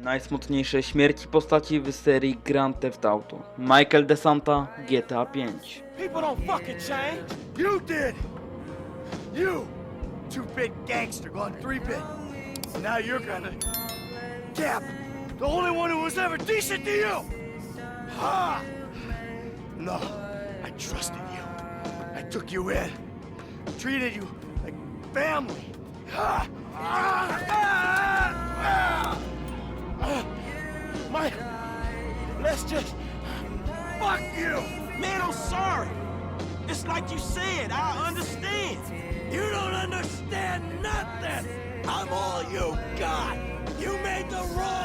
Najsmutniejsze śmierci postaci w serii Grand Theft Auto. Michael DeSanta, GTA 5. People don't fucking change. You did. You, two-bit gangster gone three-bit. Now you're gonna. Cap, the only one who was ever decent to you. Ha! No, I trusted you. I took you in, treated you like family. Ha! Let's just fuck you. Man, I'm sorry. It's like you said, I understand. You don't understand nothing! I'm all you got! You made the wrong